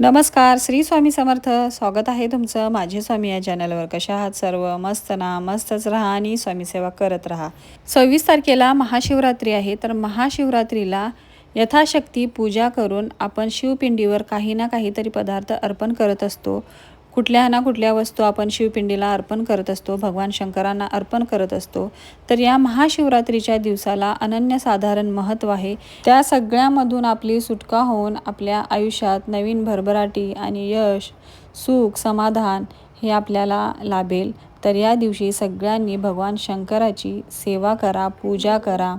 नमस्कार श्री स्वामी समर्थ. स्वागत आहे तुमचं माझे स्वामी या चॅनलवर कशा आहात सर्व? मस्त ना? मस्तच राहा आणि स्वामीसेवा करत राहा. सव्वीस तारखेला महाशिवरात्री आहे तर महाशिवरात्रीला यथाशक्ती पूजा करून आपण शिवपिंडीवर काही ना काहीतरी पदार्थ अर्पण करत असतो. कुठल्या ना कुठल्या वस्तू आपण शिवपिंडीला अर्पण करत असतो भगवान शंकरांना अर्पण करत असतो तर या महाशिवरात्रीच्या दिवसाला अनन्यसाधारण महत्त्व आहे. त्या सगळ्यामधून आपली सुटका होऊन आपल्या आयुष्यात नवीन भरभराटी आणि यश सुख समाधान हे आपल्याला लाभेल. तर या दिवशी सगळ्यांनी भगवान शंकराची सेवा करा पूजा करा.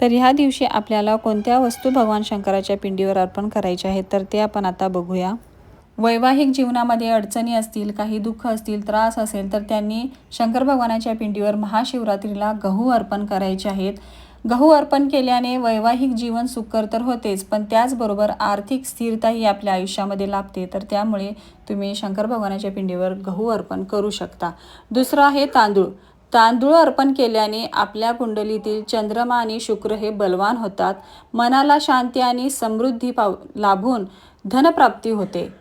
तर ह्या दिवशी आपल्याला कोणत्या वस्तू भगवान शंकराच्या पिंडीवर अर्पण करायच्या आहेत तर ते आपण आता बघूया. वैवाहिक जीवनामध्ये अडचणी असतील काही दुःख असतील त्रास असेल तर त्यांनी शंकर भगवानाच्या पिंडीवर महाशिवरात्रीला गहू अर्पण करायचे आहेत. गहू अर्पण केल्याने वैवाहिक जीवन सुकर तर होतेच पण त्याचबरोबर आर्थिक स्थिरताही आपल्या आयुष्यामध्ये लाभते. तर त्यामुळे तुम्ही शंकर भगवानाच्या पिंडीवर गहू अर्पण करू शकता. दुसरं आहे तांदूळ. तांदूळ अर्पण केल्याने आपल्या कुंडलीतील चंद्रमा आणि शुक्र हे बलवान होतात. मनाला शांती आणि समृद्धी पाव लाभून धनप्राप्ती होते.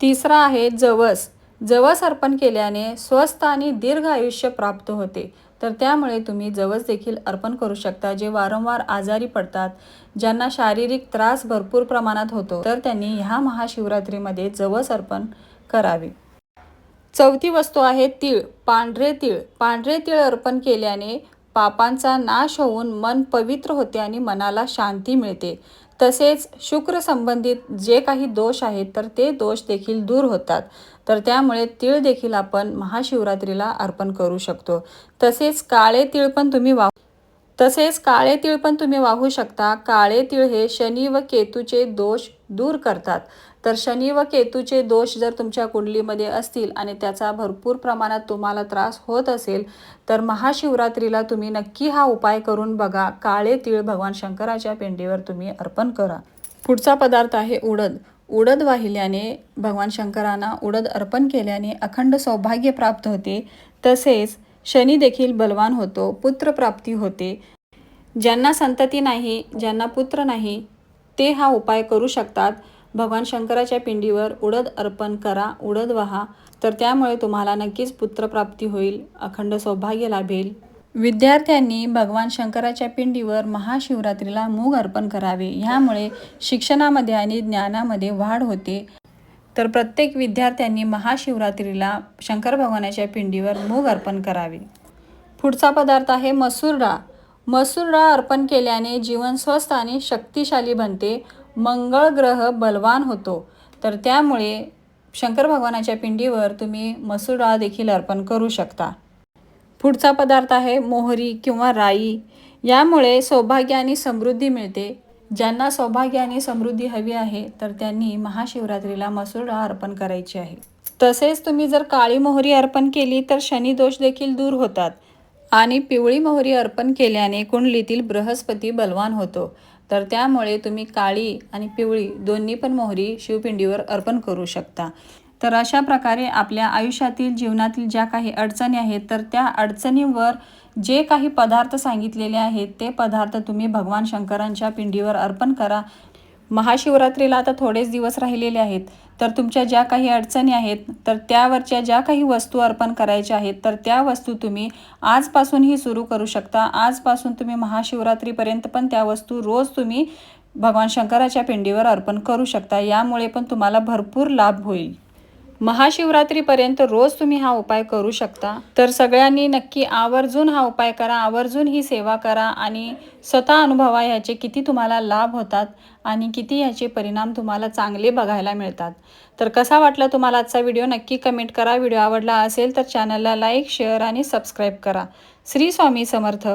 तिसरा आहे जवस. जवस अर्पण केल्याने स्वस्त आणि दीर्घ आयुष्य प्राप्त होते. तर त्यामुळे तुम्ही जवस देखील अर्पण करू शकता जे वारंवार आजारी पडतात ज्यांना शारीरिक त्रास भरपूर प्रमाणात होतो. तर त्यांनी ह्या महाशिवरात्रीमध्ये जवस अर्पण करावे. चौथी वस्तू आहे तीळ पांढरे तीळ. पांढरे तीळ अर्पण केल्याने पापांचा नाश होऊन मन पवित्र होते आणि मनाला शांती मिळते. तसेच शुक्र संबंधित जे काही दोष आहेत तर ते दोष देखील दूर होतात. तर त्यामुळे तीळ देखील आपण महाशिवरात्रीला अर्पण करू शकतो. तसेच काळे तीळ पण तुम्ही वा तसेच काळे तीळ पण तुम्ही वाहू शकता. काळे तीळ हे शनी व केतूचे दोष दूर करतात. तर शनी व केतूचे दोष जर तुमच्या कुंडलीमध्ये असतील आणि त्याचा भरपूर प्रमाणात तुम्हाला त्रास होत असेल तर महाशिवरात्रीला तुम्ही नक्की हा उपाय करून बघा. काळे तीळ भगवान शंकराच्या पेंडीवर तुम्ही अर्पण करा. पुढचा पदार्थ आहे उडद. उडद वाहिल्याने भगवान शंकरांना उडद अर्पण केल्याने अखंड सौभाग्य प्राप्त होते. तसेच शनी देखील बलवान होतो पुत्रप्राप्ती होते. ज्यांना संतती नाही ज्यांना पुत्र नाही ते हा उपाय करू शकतात. भगवान शंकराच्या पिंडीवर उडद अर्पण करा उडद वहा. तर त्यामुळे तुम्हाला नक्कीच पुत्रप्राप्ती होईल अखंड सौभाग्य लाभेल. विद्यार्थ्यांनी भगवान शंकराच्या पिंडीवर महाशिवरात्रीला मूग अर्पण करावे. ह्यामुळे शिक्षणामध्ये आणि ज्ञानामध्ये वाढ होते. तर प्रत्येक विद्यार्थ्यांनी महाशिवरात्रीला शंकर भगवानाच्या पिंडीवर मूग अर्पण करावे. पुढचा पदार्थ आहे मसूर डाळ. मसूर डाळ अर्पण केल्याने जीवन स्वस्थ आणि शक्तिशाली बनते मंगळ ग्रह बलवान होतो. तर त्यामुळे शंकर भगवानाच्या पिंडीवर तुम्ही मसूर डाळ देखील अर्पण करू शकता. पुढचा पदार्थ आहे मोहरी किंवा राई. यामुळे सौभाग्य आणि समृद्धी मिळते. ज्यांना सौभाग्य आणि समृद्धी हवी आहे तर त्यांनी महाशिवरात्रीला मसूर डाळ अर्पण करायची आहे. तसेच तुम्ही जर काळी मोहरी अर्पण केली तर शनिदोष देखील दूर होतात. आणि पिवळी मोहरी अर्पण केल्याने कुंडलीतील बृहस्पती बलवान होतो. तर त्यामुळे तुम्ही काळी आणि पिवळी दोन्ही पण मोहरी शिवपिंडीवर अर्पण करू शकता. तर अशा प्रकारे आपल्या आयुष्यातील जीवनातील ज्या काही अडचणी आहेत तर त्या अडचणीवर जे काही पदार्थ सांगितलेले आहेत ते पदार्थ तुम्ही भगवान शंकरांच्या पिंडीवर अर्पण करा. महाशिवरात्रीला आता थोडेच दिवस राहिलेले आहेत. तर तुमच्या ज्या काही अडचणी आहेत तर त्यावरच्या ज्या काही वस्तू अर्पण करायच्या आहेत तर त्या वस्तू तुम्ही आजपासूनही सुरू करू शकता. आजपासून तुम्ही महाशिवरात्रीपर्यंत पण त्या वस्तू रोज तुम्ही भगवान शंकराच्या पिंडीवर अर्पण करू शकता. यामुळे पण तुम्हाला भरपूर लाभ होईल. महाशिवरात्रीपर्यंत रोज तुम्ही हा उपाय करू शकता. तर सगळ्यांनी नक्की आवर्जून हा उपाय करा आवर्जून ही सेवा करा आणि स्वतः अनुभवा ह्याचे किती तुम्हाला लाभ होतात आणि किती ह्याचे परिणाम तुम्हाला चांगले बघायला मिळतात. तर कसा वाटला तुम्हाला आजचा व्हिडिओ? नक्की कमेंट करा. व्हिडिओ आवडला असेल तर चॅनलला लाईक शेअर आणि सबस्क्राईब करा. श्री स्वामी समर्थ.